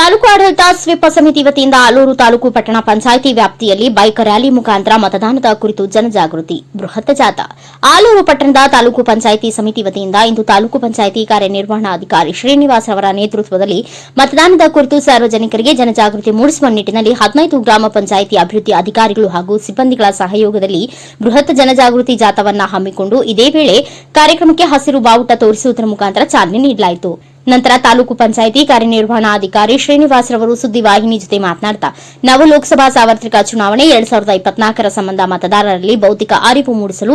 ತಾಲೂಕು ಆಡಳಿತ ಸ್ವೀಪ ಸಮಿತಿ ವತಿಯಿಂದ ಆಲೂರು ತಾಲೂಕು ಪಟ್ಟಣ ಪಂಚಾಯಿತಿ ವ್ಯಾಪ್ತಿಯಲ್ಲಿ ಬೈಕ್ ರ್ಯಾಲಿ ಮುಖಾಂತರ ಮತದಾನದ ಕುರಿತು ಜನಜಾಗೃತಿ, ಬೃಹತ್ ಜಾಥಾ. ಆಲೂರು ಪಟ್ಟಣದ ತಾಲೂಕು ಪಂಚಾಯಿತಿ ಸಮಿತಿ ವತಿಯಿಂದ ಇಂದು ತಾಲೂಕು ಪಂಚಾಯಿತಿ ಕಾರ್ಯನಿರ್ವಹಣಾಧಿಕಾರಿ ಶ್ರೀನಿವಾಸ್ ಅವರ ನೇತೃತ್ವದಲ್ಲಿ ಮತದಾನದ ಕುರಿತು ಸಾರ್ವಜನಿಕರಿಗೆ ಜನಜಾಗೃತಿ ಮೂಡಿಸುವ ನಿಟ್ಟಿನಲ್ಲಿ ಹದಿನೈದು ಗ್ರಾಮ ಪಂಚಾಯಿತಿ ಅಭಿವೃದ್ಧಿ ಅಧಿಕಾರಿಗಳು ಹಾಗೂ ಸಿಬ್ಬಂದಿಗಳ ಸಹಯೋಗದಲ್ಲಿ ಬೃಹತ್ ಜನಜಾಗೃತಿ ಜಾಥಾವನ್ನ ಹಮ್ಮಿಕೊಂಡು ಇದೇ ವೇಳೆ ಕಾರ್ಯಕ್ರಮಕ್ಕೆ ಹಸಿರು ಬಾವುಟ ತೋರಿಸುವುದರ ಮುಖಾಂತರ ಚಾಲನೆ ನೀಡಲಾಯಿತು. ನಂತರ ತಾಲೂಕು ಪಂಚಾಯಿತಿ ಕಾರ್ಯನಿರ್ವಹಣಾಧಿಕಾರಿ ಶ್ರೀನಿವಾಸ್ ರವರು ಸುದ್ದಿವಾಹಿನಿ ಜೊತೆ ಮಾತನಾಡುತ್ತಾ ನವ ಲೋಕಸಭಾ ಸಾರ್ವತ್ರಿಕ ಚುನಾವಣೆ ಎರಡ್ ಸಾವಿರದ ಇಪ್ಪತ್ನಾಲ್ಕರ ಸಂಬಂಧ ಮತದಾರರಲ್ಲಿ ಭೌತಿಕ ಅರಿವು ಮೂಡಿಸಲು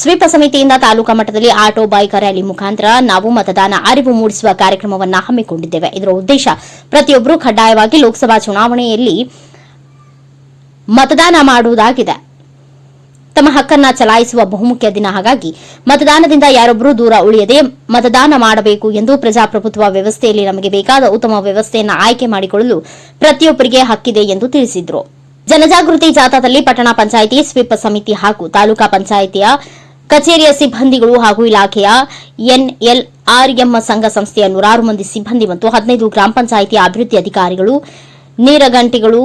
ಸ್ವೀಪ ಸಮಿತಿಯಿಂದ ತಾಲೂಕಾ ಮಟ್ಟದಲ್ಲಿ ಆಟೋ ಬೈಕ್ ರ್ಯಾಲಿ ಮುಖಾಂತರ ನಾವು ಮತದಾನ ಅರಿವು ಮೂಡಿಸುವ ಕಾರ್ಯಕ್ರಮವನ್ನು ಹಮ್ಮಿಕೊಂಡಿದ್ದೇವೆ. ಇದರ ಉದ್ದೇಶ ಪ್ರತಿಯೊಬ್ಬರೂ ಕಡ್ಡಾಯವಾಗಿ ಲೋಕಸಭಾ ಚುನಾವಣೆಯಲ್ಲಿ ಮತದಾನ ಮಾಡುವುದಾಗಿದೆ. ತಮ್ಮ ಹಕ್ಕನ್ನ ಚಲಾಯಿಸುವ ಬಹುಮುಖ್ಯ ದಿನ. ಹಾಗಾಗಿ ಮತದಾನದಿಂದ ಯಾರೊಬ್ಬರೂ ದೂರ ಉಳಿಯದೆ ಮತದಾನ ಮಾಡಬೇಕು ಎಂದು ಪ್ರಜಾಪ್ರಭುತ್ವ ವ್ಯವಸ್ಥೆಯಲ್ಲಿ ನಮಗೆ ಬೇಕಾದ ಉತ್ತಮ ವ್ಯವಸ್ಥೆಯನ್ನು ಆಯ್ಕೆ ಮಾಡಿಕೊಳ್ಳಲು ಪ್ರತಿಯೊಬ್ಬರಿಗೆ ಹಕ್ಕಿದೆ ಎಂದು ತಿಳಿಸಿದರು. ಜನಜಾಗೃತಿ ಜಾಥಾದಲ್ಲಿ ಪಟ್ಟಣ ಪಂಚಾಯಿತಿ, ಸ್ವೀಪ್ ಸಮಿತಿ ಹಾಗೂ ತಾಲೂಕಾ ಪಂಚಾಯಿತಿಯ ಕಚೇರಿಯ ಸಿಬ್ಬಂದಿಗಳು ಹಾಗೂ ಇಲಾಖೆಯ ಎನ್ಎಲ್ಆರ್ಎಂ ಸಂಘ ಸಂಸ್ಥೆಯ ನೂರಾರು ಮಂದಿ ಸಿಬ್ಬಂದಿ ಮತ್ತು ಹದಿನೈದು ಗ್ರಾಮ ಪಂಚಾಯಿತಿ ಅಭಿವೃದ್ಧಿ ಅಧಿಕಾರಿಗಳು, ನೀರಗಂಟಿಗಳು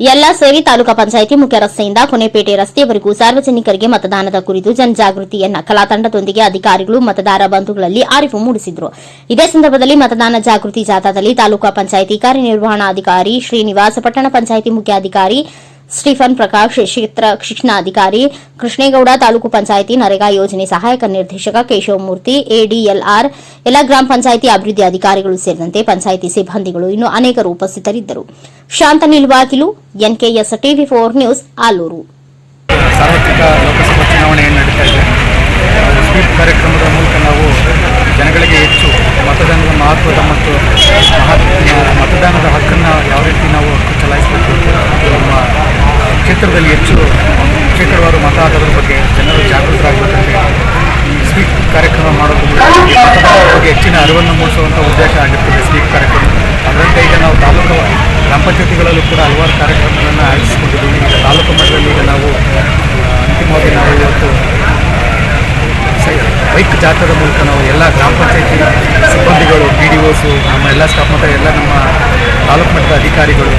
ಎಲ್ಲ ಸೇರಿ ತಾಲೂಕಾ ಪಂಚಾಯಿತಿ ಮುಖ್ಯ ರಸ್ತೆಯಿಂದ ಕೊನೆಪೇಟೆ ರಸ್ತೆಯವರೆಗೂ ಸಾರ್ವಜನಿಕರಿಗೆ ಮತದಾನದ ಕುರಿತು ಜನಜಾಗೃತಿಯನ್ನ ಕಲಾತಂಡದೊಂದಿಗೆ ಅಧಿಕಾರಿಗಳು, ಮತದಾರ ಬಂಧುಗಳಲ್ಲಿ ಅರಿವು ಮೂಡಿಸಿದರು. ಇದೇ ಸಂದರ್ಭದಲ್ಲಿ ಮತದಾನ ಜಾಗೃತಿ ಜಾಥಾದಲ್ಲಿ ತಾಲೂಕಾ ಪಂಚಾಯಿತಿ ಕಾರ್ಯನಿರ್ವಹಣಾಧಿಕಾರಿ, ಶ್ರೀನಿವಾಸ ಪಟ್ಟಣ ಪಂಚಾಯಿತಿ ಮುಖ್ಯಾಧಿಕಾರಿ ಸ್ಟೀಫನ್ ಪ್ರಕಾಶ್, ಕ್ಷೇತ್ರ ಶಿಕ್ಷಣಾಧಿಕಾರಿ, ಕೃಷ್ಣೇಗೌಡ, ತಾಲೂಕು ಪಂಚಾಯಿತಿ, ನರೇಗಾ ಯೋಜನೆ ಸಹಾಯಕ ನಿರ್ದೇಶಕ ಕೇಶವಮೂರ್ತಿ, ಎಡಿಎಲ್ಆರ್, ಎಲ್ಲ ಗ್ರಾಮ ಪಂಚಾಯಿತಿ ಅಭಿವೃದ್ಧಿ ಅಧಿಕಾರಿಗಳು ಸೇರಿದಂತೆ ಪಂಚಾಯಿತಿ ಸಿಬ್ಬಂದಿಗಳು ಇನ್ನು ಅನೇಕರು ಉಪಸ್ಥಿತರಿದ್ದರು. ಶಾಂತ ನಿಲ್ವಾಗಿಲು NKS TV four news, Aluru. ಕಾರ್ಯಕ್ರಮದ ಮೂಲಕ ನಾವು ಜನಗಳಿಗೆ ಹೆಚ್ಚು ಮತದಾನದ ಮಹತ್ವದ ಮತ್ತು ಮತದಾನದ ಹಕ್ಕನ್ನು ಯಾವ ರೀತಿ ನಾವು ಚಲಾಯಿಸಬೇಕು ಕ್ಷೇತ್ರದಲ್ಲಿ ಹೆಚ್ಚು ಕ್ಷೇತ್ರವಾರು ಮತ ಹಾಕೋದ್ರ ಬಗ್ಗೆ ಜನರು ಜಾಗೃತರಾಗಬೇಕಂತ ಈ ಸ್ವೀಪ್ ಕಾರ್ಯಕ್ರಮ ಮಾಡೋದು ಮೂಲಕ ಬಗ್ಗೆ ಹೆಚ್ಚಿನ ಅರಿವನ್ನು ಮೂಡಿಸುವಂಥ ಉದ್ದೇಶ ಆಗಿರ್ತದೆ ಸ್ವೀಪ್ ಕಾರ್ಯಕ್ರಮ. ಅದರಂತೆ ಈಗ ನಾವು ತಾಲೂಕು ಗ್ರಾಮ ಪಂಚಾಯತಿಗಳಲ್ಲೂ ಕೂಡ ಹಲವಾರು ಕಾರ್ಯಕ್ರಮಗಳನ್ನು ಆಯೋಜಿಸಿಕೊಂಡಿದ್ದೀವಿ. ಈಗ ತಾಲೂಕು ಮಟ್ಟದಲ್ಲಿ ಈಗ ನಾವು ಅಂತಿಮವಾಗಿ ನಾವು ಇವತ್ತು ಬೈಕ್ ಜಾತ್ರದ ಮೂಲಕ ನಾವು ಎಲ್ಲ ಗ್ರಾಮ ಪಂಚಾಯತಿ ಸಿಬ್ಬಂದಿಗಳು ಪಿ ಡಿ ಓಸು ನಮ್ಮ ಎಲ್ಲ ಸ್ಟಾಫ್ ಮತ್ತು ಎಲ್ಲ ನಮ್ಮ ತಾಲೂಕು ಮಟ್ಟದ ಅಧಿಕಾರಿಗಳು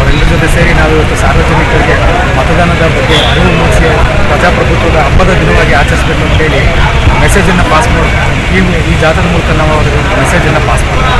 ಅವರೆಲ್ಲರ ಜೊತೆ ಸೇರಿ ನಾವು ಇವತ್ತು ಸಾರ್ವಜನಿಕರಿಗೆ ಮತದಾನದ ಬಗ್ಗೆ ಅರಿವು ಮೂಡಿಸಿ ಪ್ರಜಾಪ್ರಭುತ್ವದ ಹಬ್ಬದ ದಿನವಾಗಿ ಆಚರಿಸಬೇಕು ಅಂತೇಳಿ ಮೆಸೇಜನ್ನು ಪಾಸ್ ಮಾಡಿ ಈ ಈ ಜಾತ್ರೆ ಮೂಲಕ ನಾವು ಅವರಿಗೆ ಮೆಸೇಜನ್ನು ಪಾಸ್ ಮಾಡ್ತೀವಿ.